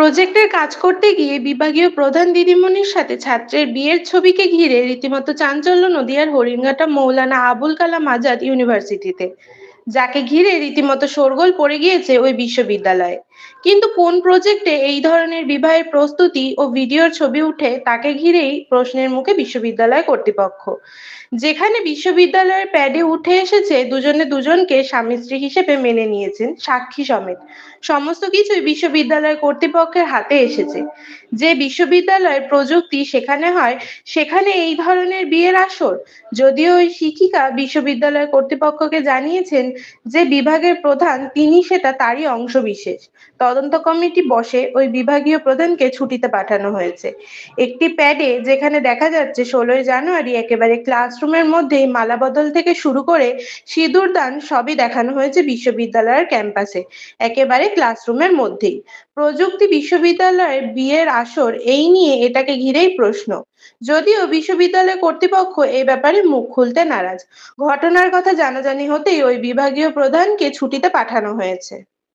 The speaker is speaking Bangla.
প্রজেক্টের কাজ করতে গিয়ে বিভাগীয় প্রধান দিদিমণির সাথে ছাত্রের বিয়ের ছবিকে ঘিরে রীতিমতো চাঞ্চল্য নদিয়ার হরিণঘাটা মৌলানা আবুল কালাম আজাদ ইউনিভার্সিটিতে। যাকে ঘিরে রীতিমতো শোরগোল পড়ে গিয়েছে ওই বিশ্ববিদ্যালয়ে। কিন্তু কোন প্রজেক্টে এই ধরনের বিবাহের প্রস্তুতি ও ভিডিওর ছবি উঠে তাকে ঘিরেই প্রশ্নের মুখে বিশ্ববিদ্যালয় কর্তৃপক্ষ। যেখানে বিশ্ববিদ্যালয়ের প্যাডে উঠে এসেছে দুজনে দুজনকে স্বামী স্ত্রী হিসেবে মেনে নিয়েছেন সাক্ষী সমেত। সমস্ত কিছুই বিশ্ববিদ্যালয় কর্তৃপক্ষের হাতে এসেছে। যে বিশ্ববিদ্যালয়ের প্রযুক্তি সেখানে হয়, সেখানে এই ধরনের বিয়ের আসর। যদিও ওই শিক্ষিকা বিশ্ববিদ্যালয় কর্তৃপক্ষকে জানিয়েছেন যে বিভাগের প্রধান, তিনি সেটা তারই অংশ বিশেষ তদন্ত কমিটি বসে ওই বিভাগীয় প্রধানকে ছুটিতে পাঠানো হয়েছে। একটি প্যাডে যেখানে দেখা যাচ্ছে ষোলোই জানুয়ারি একেবারে ক্লাসরুমের মধ্যেই মালাবদল থেকে শুরু করে সিঁদুর দান সবই দেখানো হয়েছে বিশ্ববিদ্যালয়ের ক্যাম্পাসে, একেবারে ক্লাসরুমের মধ্যেই। প্রযুক্তি বিশ্ববিদ্যালয়ের বিয়ের আসর এই নিয়ে এটাকে ঘিরেই প্রশ্ন। যদিও বিশ্ববিদ্যালয় কর্তৃপক্ষ এই ব্যাপারে মুখ খুলতে নারাজ। ঘটনার কথা জানাজানি হতেই ওই বিভাগীয় প্রধানকে ছুটিতে পাঠানো হয়েছে।